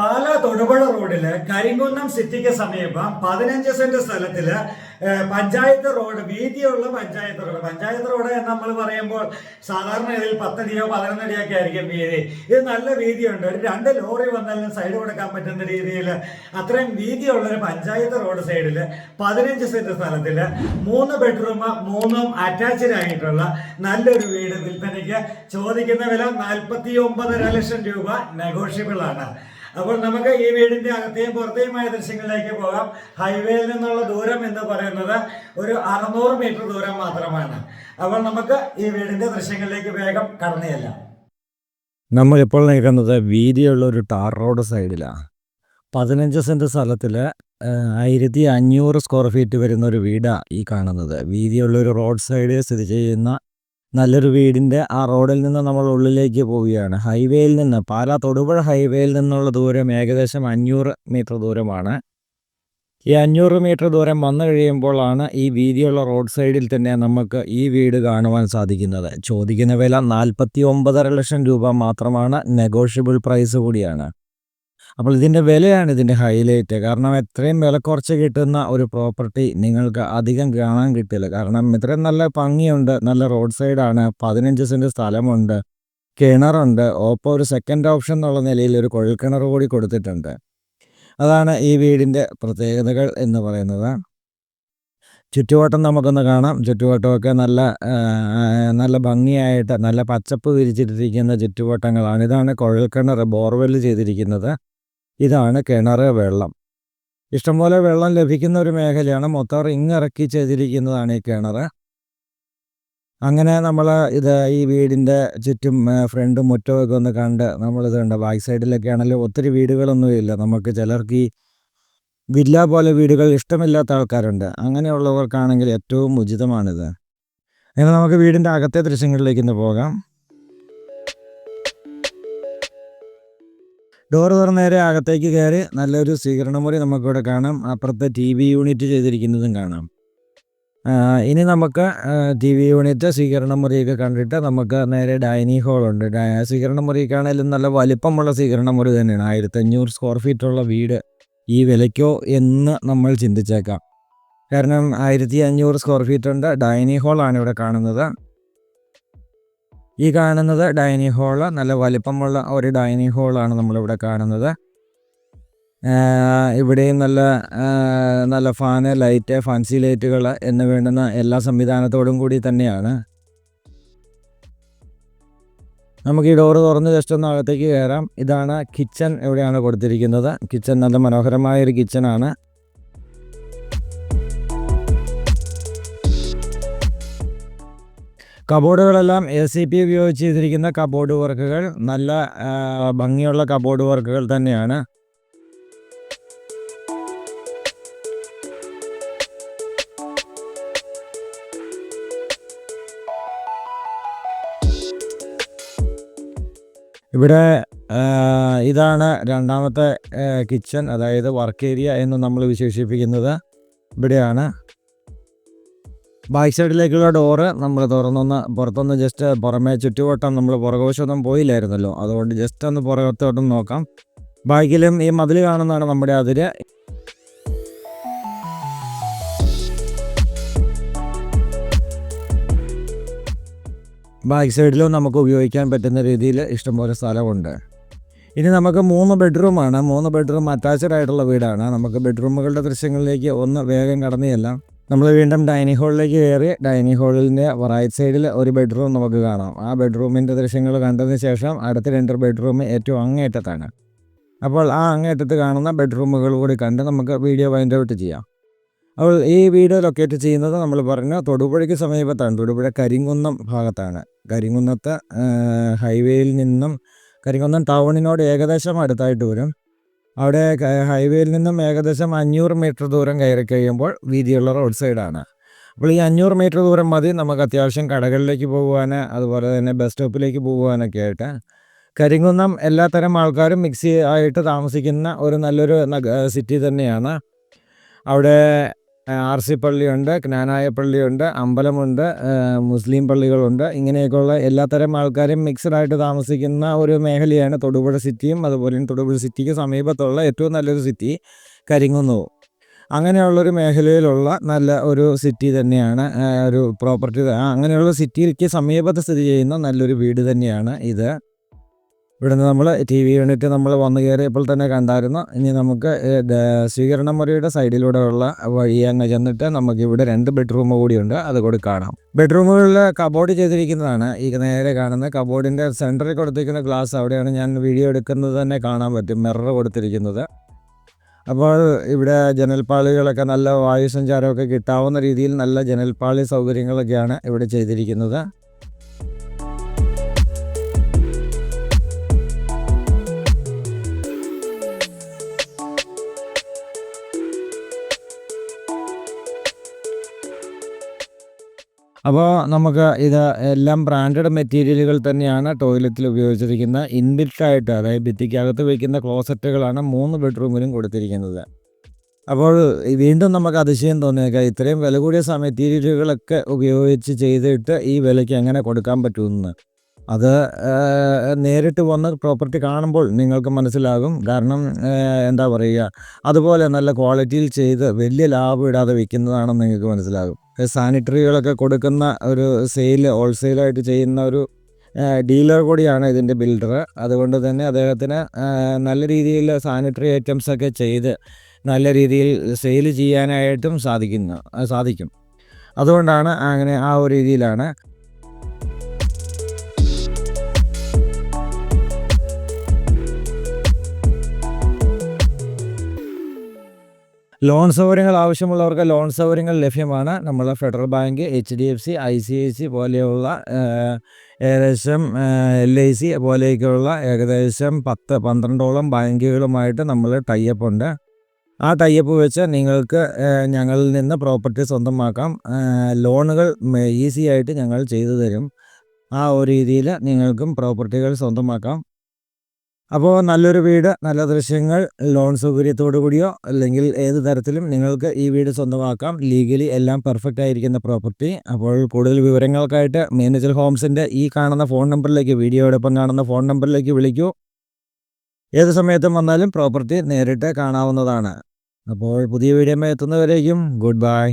പാല തൊടുപുഴ റോഡിൽ കരിങ്കുന്നം സിറ്റിക്ക് സമീപം പതിനഞ്ച് സെന്റ് സ്ഥലത്തിൽ പഞ്ചായത്ത് റോഡ് വീതിയുള്ള പഞ്ചായത്ത് റോഡ്. പഞ്ചായത്ത് റോഡ് എന്ന് നമ്മൾ പറയുമ്പോൾ സാധാരണ ഇതിൽ പത്തടിയോ പതിനൊന്നടിയോ ഒക്കെ ആയിരിക്കും വീതി. ഇത് നല്ല വീതിയുണ്ട്. ഒരു രണ്ട് ലോറി വന്നാലും സൈഡ് കൊടുക്കാൻ പറ്റുന്ന രീതിയിൽ അത്രയും വീതിയുള്ള ഒരു പഞ്ചായത്ത് റോഡ് സൈഡിൽ പതിനഞ്ച് സെന്റ് സ്ഥലത്തിൽ മൂന്ന് ബെഡ്റൂം മൂന്നും അറ്റാച്ച്ഡ് ആയിട്ടുള്ള നല്ലൊരു വീട് വിൽപ്പനയ്ക്ക് ചോദിക്കുന്ന വില നാൽപ്പത്തി ഒമ്പതര ലക്ഷം രൂപ നെഗോഷ്യബിൾ ആണ് അപ്പോൾ നമുക്ക് ഈ വീടിന്റെ അകത്തെയും പുറത്തെയുമായ ദൃശ്യങ്ങളിലേക്ക് പോകാം. ഹൈവേയിൽ നിന്നുള്ള ദൂരം എന്ന് പറയുന്നത് ഒരു അറുന്നൂറ് മീറ്റർ ദൂരം മാത്രമാണ്. അപ്പോൾ നമുക്ക് ഈ വീടിന്റെ ദൃശ്യങ്ങളിലേക്ക് വേഗം കടന്നു ചെല്ലാം. നമ്മളിപ്പോൾ നിൽക്കുന്നത് വീതിയുള്ള ഒരു ടാർ റോഡ് സൈഡിലാണ് പതിനഞ്ച് സെന്റ് സ്ഥലത്തിൽ ആയിരത്തി അഞ്ഞൂറ് സ്ക്വയർ ഫീറ്റ് വരുന്ന ഒരു വീടാണ് ഈ കാണുന്നത്. വീതിയുള്ള ഒരു റോഡ് സൈഡിൽ സ്ഥിതി ചെയ്യുന്ന നല്ലൊരു വീടിന്റെ ആ റോഡിൽ നിന്ന് നമ്മൾ ഉള്ളിലേക്ക് പോവുകയാണ്. ഹൈവേയിൽ നിന്ന് പാലാ തൊടുപുഴ ഹൈവേയിൽ നിന്നുള്ള ദൂരം ഏകദേശം അഞ്ഞൂറ് മീറ്റർ ദൂരമാണ്. ഈ അഞ്ഞൂറ് മീറ്റർ ദൂരം വന്നു കഴിയുമ്പോഴാണ് ഈ വീതിയുള്ള റോഡ് സൈഡിൽ തന്നെ നമുക്ക് ഈ വീട് കാണുവാൻ സാധിക്കുന്നത്. ചോദിക്കുന്ന വില നാൽപ്പത്തി ഒമ്പതര ലക്ഷം രൂപ മാത്രമാണ്. നെഗോഷ്യബിൾ പ്രൈസ് കൂടിയാണ്. അപ്പോൾ ഇതിന്റെ വിലയാണ് ഇതിന്റെ ഹൈലൈറ്റ് കാരണം എത്രയും വില കുറച്ച് കിട്ടുന്ന ഒരു പ്രോപ്പർട്ടി നിങ്ങൾക്ക് അധികം കാണാൻ കിട്ടില്ല. കാരണം ഇത്രയും നല്ല ഭംഗിയുണ്ട്. നല്ല റോഡ് സൈഡാണ് പതിനഞ്ച് സെന്റ് സ്ഥലമുണ്ട്. കിണറുണ്ട്. ഓപ്പോ ഒരു സെക്കൻഡ് ഓപ്ഷൻ എന്നുള്ള നിലയിൽ ഒരു കുഴൽക്കിണർ കൂടി കൊടുത്തിട്ടുണ്ട്. അതാണ് ഈ വീടിന്റെ പ്രത്യേകതകൾ എന്ന് പറയുന്നത്. ചുറ്റുവട്ടം നമുക്കൊന്ന് കാണാം. ചുറ്റുവട്ടമൊക്കെ നല്ല നല്ല ഭംഗിയായിട്ട് നല്ല പച്ചപ്പ് വിരിച്ചിട്ടിരിക്കുന്ന ചുറ്റുവട്ടങ്ങളാണ്. ഇതാണ് കുഴൽക്കിണർ ബോർവെൽ ചെയ്തിരിക്കുന്നത്. ഇതാണ് കിണർ വെള്ളം. ഇഷ്ടംപോലെ വെള്ളം ലഭിക്കുന്ന ഒരു മേഖലയാണ് മൊത്തം റിങ് ഇറക്കി ചെയ്തിരിക്കുന്നതാണ് ഈ കിണർ അങ്ങനെ നമ്മൾ ഇത് ഈ വീടിന്റെ ചുറ്റും ഫ്രണ്ടും മുറ്റമൊക്കെ ഒന്ന് കണ്ട് നമ്മളിത് കണ്ട ബാക്ക് സൈഡിലൊക്കെ ആണെങ്കിലും ഒത്തിരി വീടുകളൊന്നുമില്ല. നമുക്ക് ചിലർക്ക് ഈ വില്ല പോലെ വീടുകൾ ഇഷ്ടമില്ലാത്ത ആൾക്കാരുണ്ട്. അങ്ങനെയുള്ളവർക്കാണെങ്കിൽ ഏറ്റവും ഉചിതമാണിത്. അങ്ങനെ നമുക്ക് വീടിന്റെ അകത്തെ ദൃശ്യങ്ങളിലേക്ക് ഇന്ന് പോകാം. ഡോർ തുറന്ന് നേരെ അകത്തേക്ക് കയറി നല്ലൊരു സ്വീകരണ മുറി നമുക്കിവിടെ കാണാം. അപ്പുറത്തെ ടി വി യൂണിറ്റ് ചെയ്തിരിക്കുന്നതും കാണാം. ഇനി നമുക്ക് ടി വി യൂണിറ്റ് സ്വീകരണ മുറിയൊക്കെ കണ്ടിട്ട് നമുക്ക് നേരെ ഡൈനിങ് ഹോളുണ്ട് ഡൈ- സ്വീകരണമുറിക്കാണെങ്കിലും നല്ല വലിപ്പമുള്ള സ്വീകരണ മുറി തന്നെയാണ്. ആയിരത്തഞ്ഞൂറ് സ്ക്വയർ ഫീറ്റുള്ള വീട് ഈ വിലയ്ക്കോ എന്ന് നമ്മൾ ചിന്തിച്ചേക്കാം. കാരണം ആയിരത്തി അഞ്ഞൂറ് സ്ക്വയർ ഫീറ്റ് ഉണ്ട് ഡൈനിങ് ഹോളാണ് ഇവിടെ കാണുന്നത്. ഈ കാണുന്നത് ഡൈനിങ് ഹാൾ. നല്ല വലിപ്പമുള്ള ഒരു ഡൈനിങ് ഹാളാണ് നമ്മളിവിടെ കാണുന്നത്. ഇവിടെയും നല്ല നല്ല ഫാന് ലൈറ്റ് ഫാൻസി ലൈറ്റുകൾ എന്ന് വേണ്ടുന്ന എല്ലാ സംവിധാനത്തോടും കൂടി തന്നെയാണ്. നമുക്ക് ഈ ഡോറ് തുറന്ന് ജസ്റ്റ് ഒന്ന് അകത്തേക്ക് കയറാം. ഇതാണ് കിച്ചൺ എവിടെയാണ് കൊടുത്തിരിക്കുന്നത്. കിച്ചൺ നല്ല മനോഹരമായ ഒരു കിച്ചണാണ് കബോർഡുകളെല്ലാം എ സി പി ഉപയോഗിച്ച് ചെയ്തിരിക്കുന്ന കബോർഡ് വർക്കുകൾ. നല്ല ഭംഗിയുള്ള കബോർഡ് വർക്കുകൾ തന്നെയാണ്. ഇവിടെ ഇതാണ് രണ്ടാമത്തെ കിച്ചൺ അതായത് വർക്ക് ഏരിയ എന്ന് നമ്മൾ വിശേഷിപ്പിക്കുന്നത്. ഇവിടെയാണ്. ബാക്ക് സൈഡിലേക്കുള്ള ഡോറ് നമ്മൾ തുറന്നൊന്ന് പുറത്തൊന്ന് ജസ്റ്റ് പുറമേ ചുറ്റുവട്ടം നമ്മൾ പുറകുവശമൊന്നും പോയില്ലായിരുന്നല്ലോ. അതുകൊണ്ട് ജസ്റ്റ് ഒന്ന് പുറകത്തോട്ടും നോക്കാം. ബാക്കിലും ഈ മതിൽ കാണുന്നതാണ് നമ്മുടെ അതിര്. ബാക്ക് സൈഡിലും നമുക്ക് ഉപയോഗിക്കാൻ പറ്റുന്ന രീതിയിൽ ഇഷ്ടംപോലെ സ്ഥലമുണ്ട്. ഇനി നമുക്ക് മൂന്ന് ബെഡ്റൂമാണ്. മൂന്ന് ബെഡ്റൂം അറ്റാച്ച്ഡ് ആയിട്ടുള്ള വീടാണ്. നമുക്ക് ബെഡ്റൂമുകളുടെ ദൃശ്യങ്ങളിലേക്ക് ഒന്ന് വേഗം കടന്നു ചെല്ലാം നമ്മൾ വീണ്ടും ഡൈനിങ് ഹാളിലേക്ക് കയറി ഡൈനിങ് ഹാളിന്റെ റൈറ്റ് സൈഡിൽ ഒരു ബെഡ്റൂം നമുക്ക് കാണാം. ആ ബെഡ്റൂമിന്റെ ദൃശ്യങ്ങൾ കണ്ടതിന് ശേഷം അടുത്ത രണ്ട് ബെഡ്റൂം ഏറ്റവും അങ്ങേറ്റത്താണ് അപ്പോൾ ആ അങ്ങേറ്റത്ത് കാണുന്ന ബെഡ്റൂമുകൾ കൂടി കണ്ട് നമുക്ക് വീഡിയോ വൈൻഡ് ഔട്ട് ചെയ്യാം. അപ്പോൾ ഈ വീഡിയോ ലൊക്കേറ്റ് ചെയ്യുന്നത് നമ്മൾ പറഞ്ഞ തൊടുപുഴയ്ക്ക് സമീപത്താണ്. തൊടുപുഴ കരിങ്കുന്നം ഭാഗത്താണ്. കരിങ്കുന്നത്ത് ഹൈവേയിൽ നിന്നും കരിങ്കുന്നം ടൗണിനോട് ഏകദേശം അടുത്തായിട്ട് വരും. അവിടെ ഹൈവേയിൽ നിന്നും ഏകദേശം അഞ്ഞൂറ് മീറ്റർ ദൂരം കയറി കഴിയുമ്പോൾ വീതിയുള്ള റോഡ് സൈഡാണ്. അപ്പോൾ ഈ അഞ്ഞൂറ് മീറ്റർ ദൂരം മതി. നമുക്ക് അത്യാവശ്യം കടകളിലേക്ക് പോകുവാൻ അതുപോലെ തന്നെ ബസ് സ്റ്റോപ്പിലേക്ക് പോകുവാനൊക്കെ ആയിട്ട്. കരിങ്കുന്നം എല്ലാത്തരം ആൾക്കാരും മിക്സി ആയിട്ട് താമസിക്കുന്ന ഒരു നല്ലൊരു സിറ്റി തന്നെയാണ്. അവിടെ ആർ സി പള്ളിയുണ്ട് ജ്ഞാനായ പള്ളിയുണ്ട് അമ്പലമുണ്ട് മുസ്ലിം പള്ളികളുണ്ട്. ഇങ്ങനെയൊക്കെയുള്ള എല്ലാത്തരം ആൾക്കാരും മിക്സഡായിട്ട് താമസിക്കുന്ന ഒരു മേഖലയാണ് തൊടുപുഴ സിറ്റിയും അതുപോലെ തൊടുപുഴ സിറ്റിക്ക് സമീപത്തുള്ള ഏറ്റവും നല്ലൊരു സിറ്റി കരിങ്കുന്നവും അങ്ങനെയുള്ളൊരു മേഖലയിലുള്ള നല്ല ഒരു സിറ്റി തന്നെയാണ് ഒരു പ്രോപ്പർട്ടി അങ്ങനെയുള്ള സിറ്റിക്ക് സമീപത്ത് സ്ഥിതി ചെയ്യുന്ന നല്ലൊരു വീട് തന്നെയാണ് ഇത്. ഇവിടുന്ന് നമ്മൾ ടി വി യൂണിറ്റ് നമ്മൾ വന്നു കയറിയപ്പോൾ തന്നെ കണ്ടായിരുന്നു. ഇനി നമുക്ക് സ്വീകരണ മുറിയുടെ സൈഡിലൂടെ ഉള്ള വഴി അങ്ങ് ചെന്നിട്ട് നമുക്ക് ഇവിടെ രണ്ട് ബെഡ്റൂം കൂടിയുണ്ട് അത് കൂടി കാണാം. ബെഡ്റൂമുകളിൽ കബോർഡ് ചെയ്തിരിക്കുന്നതാണ്. ഈ നേരെ കാണുന്ന കബോർഡിന്റെ സെന്ററിൽ കൊടുത്തിരിക്കുന്ന ഗ്ലാസ് അവിടെയാണ് ഞാൻ വീഡിയോ എടുക്കുന്നത് തന്നെ കാണാൻ പറ്റും. മിറർ കൊടുത്തിരിക്കുന്നത്. അപ്പോൾ ഇവിടെ ജനൽപ്പാളികളൊക്കെ നല്ല വായു സഞ്ചാരമൊക്കെ കിട്ടാവുന്ന രീതിയിൽ നല്ല ജനൽപ്പാളി സൗകര്യങ്ങളൊക്കെയാണ് ഇവിടെ ചെയ്തിരിക്കുന്നത്. അപ്പോൾ നമുക്ക് ഇത് എല്ലാം ബ്രാൻഡഡ് മെറ്റീരിയലുകൾ തന്നെയാണ് ടോയ്ലറ്റിൽ ഉപയോഗിച്ചിരിക്കുന്ന ഇൻബിൽട്ടായിട്ട് അതായത് ഭിത്തിക്കകത്ത് വയ്ക്കുന്ന ക്ലോസറ്റുകളാണ് മൂന്ന് ബെഡ്റൂമിലും കൊടുത്തിരിക്കുന്നത്. അപ്പോൾ വീണ്ടും നമുക്ക് അതിശയം തോന്നിയേക്കാം ഇത്രയും വില കൂടിയ മെറ്റീരിയലുകളൊക്കെ ഉപയോഗിച്ച് ചെയ്തിട്ട് ഈ വിലയ്ക്ക് എങ്ങനെ കൊടുക്കാൻ പറ്റുമെന്ന്. അത് നേരിട്ട് വന്ന് പ്രോപ്പർട്ടി കാണുമ്പോൾ നിങ്ങൾക്ക് മനസ്സിലാകും. കാരണം എന്താ പറയുക അതുപോലെ നല്ല ക്വാളിറ്റിയിൽ ചെയ്ത് വലിയ ലാഭം ഇടാതെ വിൽക്കുന്നതാണെന്ന് നിങ്ങൾക്ക് മനസ്സിലാകും. സാനിറ്ററികളൊക്കെ കൊടുക്കുന്ന ഒരു സെയിൽ ഹോൾസെയിലായിട്ട് ചെയ്യുന്ന ഒരു ഡീലർ കൂടിയാണ് ഇതിന്റെ ബിൽഡർ അതുകൊണ്ട് തന്നെ അദ്ദേഹത്തിന് നല്ല രീതിയിൽ സാനിറ്ററി ഐറ്റംസൊക്കെ ചെയ്ത് നല്ല രീതിയിൽ സെയിൽ ചെയ്യാനായിട്ടും സാധിക്കുന്നു സാധിക്കും. അതുകൊണ്ടാണ് അങ്ങനെ ആ ഒരു രീതിയിലാണ് ലോൺ സൗകര്യങ്ങൾ ആവശ്യമുള്ളവർക്ക് ലോൺ സൗകര്യങ്ങൾ ലഭ്യമാണ്. നമ്മളെ Federal Bank H D F C I C I C പോലെയുള്ള ഏകദേശം എൽ ഐ സി പോലെയൊക്കെയുള്ള ഏകദേശം പത്ത് പന്ത്രണ്ടോളം ബാങ്കുകളുമായിട്ട് നമ്മൾ ടൈപ്പ് ഉണ്ട്. ആ ടൈപ്പ് വെച്ച് നിങ്ങൾക്ക് ഞങ്ങളിൽ നിന്ന് പ്രോപ്പർട്ടി സ്വന്തമാക്കാം. ലോണുകൾ ഈസി ആയിട്ട് ഞങ്ങൾ ചെയ്തു തരും. ആ ഒരു രീതിയിൽ നിങ്ങൾക്കും പ്രോപ്പർട്ടികൾ സ്വന്തമാക്കാം. അപ്പോൾ നല്ലൊരു വീട് നല്ല ദൃശ്യങ്ങൾ ലോൺ സൗകര്യത്തോടു കൂടിയോ അല്ലെങ്കിൽ ഏത് തരത്തിലും നിങ്ങൾക്ക് ഈ വീട് സ്വന്തമാക്കാം. ലീഗലി എല്ലാം പെർഫെക്റ്റ് ആയിരിക്കുന്ന പ്രോപ്പർട്ടി അപ്പോൾ കൂടുതൽ വിവരങ്ങൾക്കായിട്ട് മേനേജർ ഹോംസിന്റെ ഈ കാണുന്ന ഫോൺ നമ്പറിലേക്ക് വീഡിയോയോടൊപ്പം കാണുന്ന ഫോൺ നമ്പറിലേക്ക് വിളിക്കൂ. ഏത് സമയത്തും വന്നാലും പ്രോപ്പർട്ടി നേരിട്ട് കാണാവുന്നതാണ്. അപ്പോൾ പുതിയ വീഡിയോ എത്തുന്നവരേക്കും ഗുഡ് ബൈ